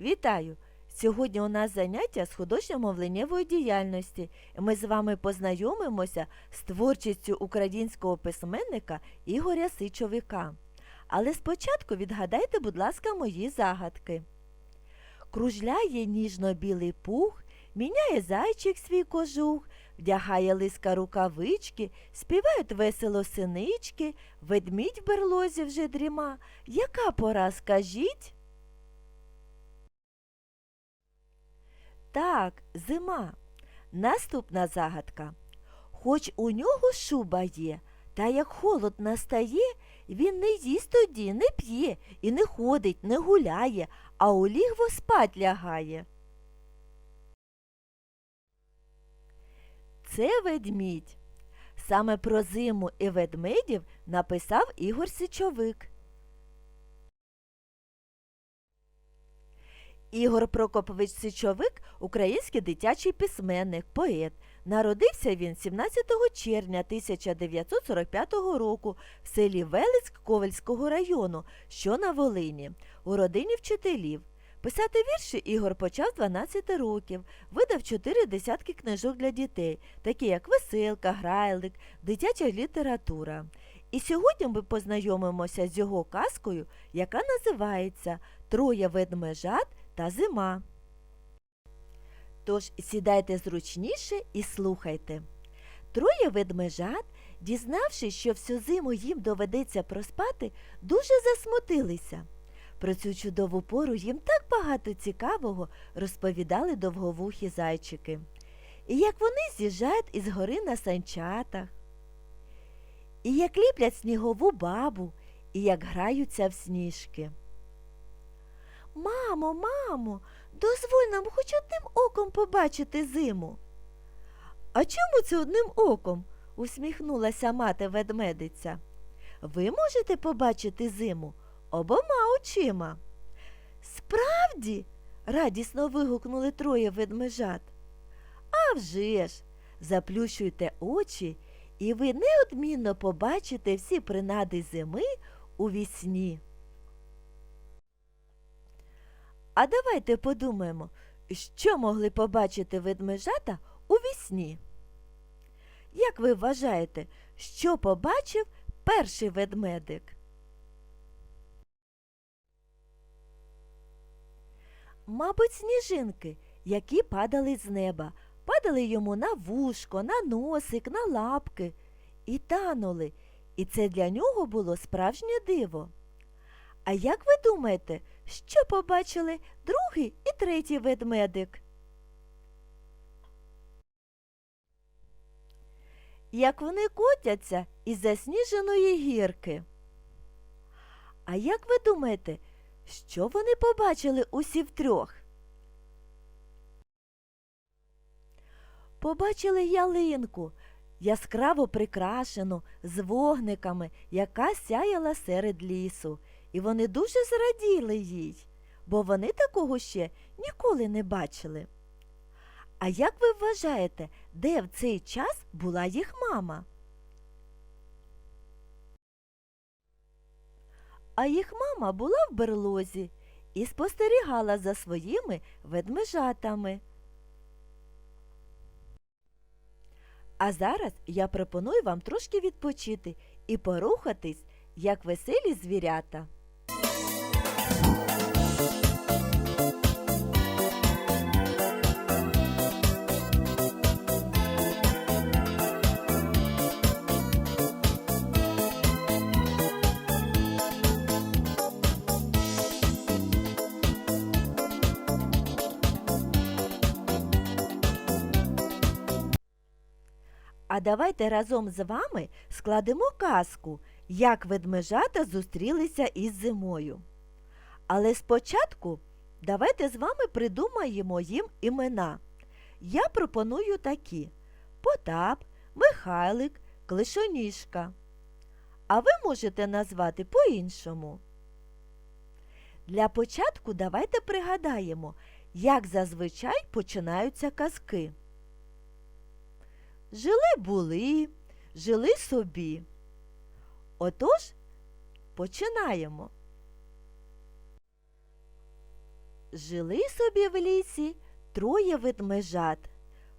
Вітаю! Сьогодні у нас заняття з художньо-мовленнєвої діяльності. Ми з вами познайомимося з творчістю українського письменника Ігоря Сичовика. Але спочатку відгадайте, будь ласка, мої загадки. Кружляє ніжно-білий пух, міняє зайчик свій кожух, вдягає лиска рукавички, співають весело синички, ведмідь в берлозі вже дріма. Яка пора, скажіть? Так, зима. Наступна загадка. Хоч у нього шуба є, та як холод настає, він не їсть тоді, не п'є і не ходить, не гуляє, а у лігво спать лягає. Це ведмідь. Саме про зиму і ведмедів написав Ігор Сичовик. Ігор Прокопович Сичовик український дитячий письменник, поет. Народився він 17 червня 1945 року в селі Велицьк Ковельського району, що на Волині, у родині вчителів. Писати вірші Ігор почав 12 років, видав чотири десятки книжок для дітей, такі як Веселка, Грайлик, дитяча література. І сьогодні ми познайомимося з його казкою, яка називається Троє ведмежат та зима. Тож сідайте зручніше і слухайте. Троє ведмежат, дізнавшись, що всю зиму їм доведеться проспати, дуже засмутилися. Про цю чудову пору їм так багато цікавого розповідали довговухі зайчики. І як вони з'їжджають із гори на санчатах, і як ліплять снігову бабу, і як граються в сніжки. Мамо, мамо, дозволь нам хоч одним оком побачити зиму. А чому це одним оком? усміхнулася мати ведмедиця. Ви можете побачити зиму обома очима. Справді? радісно вигукнули троє ведмежат. «А вже ж! Заплющуйте очі, і ви неодмінно побачите всі принади зими у вісні. А давайте подумаємо, що могли побачити ведмежата у вісні. Як ви вважаєте, що побачив перший ведмедик? Мабуть, сніжинки, які падали з неба, падали йому на вушко, на носик, на лапки і танули, і це для нього було справжнє диво. А як ви думаєте, що побачили другий і третій ведмедик? Як вони котяться із засніженої гірки. А як ви думаєте, що вони побачили усі втрьох? Побачили ялинку, яскраво прикрашену з вогниками, яка сяяла серед лісу, і вони дуже зраділи їй, бо вони такого ще ніколи не бачили. А як ви вважаєте, де в цей час була їх мама? А їх мама була в берлозі і спостерігала за своїми ведмежатами. А зараз я пропоную вам трошки відпочити і порухатись, як веселі звірята. А давайте разом з вами складемо казку, як ведмежата зустрілися із зимою. Але спочатку давайте з вами придумаємо їм імена. Я пропоную такі Потап, Михайлик, Клишоніжка. А ви можете назвати по-іншому. Для початку давайте пригадаємо, як зазвичай починаються казки. Жили були, жили собі. Отож, починаємо. Жили собі в лісі троє ведмежат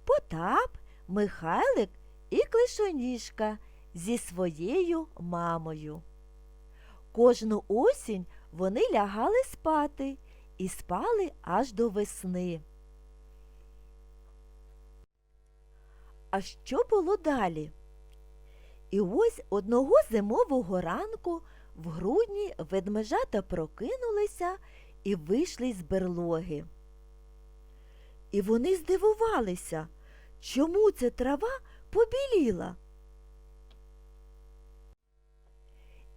Потап, Михайлик і Клишоніжка зі своєю мамою. Кожну осінь вони лягали спати і спали аж до весни. А що було далі? І ось одного зимового ранку в грудні ведмежата прокинулися і вийшли з берлоги. І вони здивувалися, чому ця трава побіліла.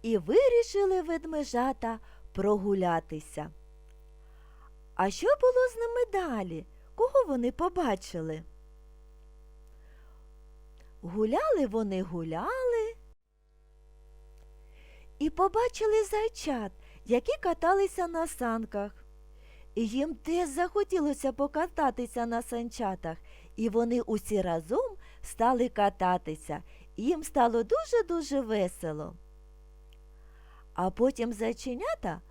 І вирішили ведмежата прогулятися. А що було з ними далі? Кого вони побачили? Гуляли вони гуляли і побачили зайчат, які каталися на санках. І їм теж захотілося покататися на санчатах, і вони усі разом стали кататися, їм стало дуже-дуже весело. А потім зайченята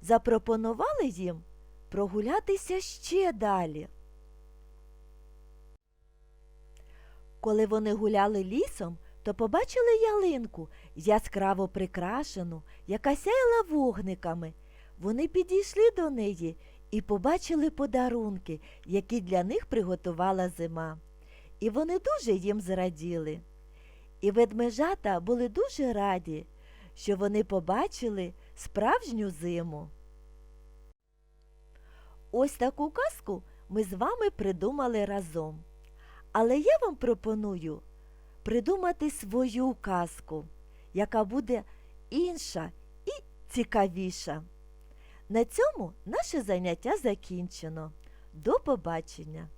запропонували їм прогулятися ще далі. Коли вони гуляли лісом, то побачили ялинку, яскраво прикрашену, яка сяяла вогниками. Вони підійшли до неї і побачили подарунки, які для них приготувала зима. І вони дуже їм зраділи. І ведмежата були дуже раді, що вони побачили справжню зиму. Ось таку казку ми з вами придумали разом. Але я вам пропоную придумати свою казку, яка буде інша і цікавіша. На цьому наше заняття закінчено. До побачення!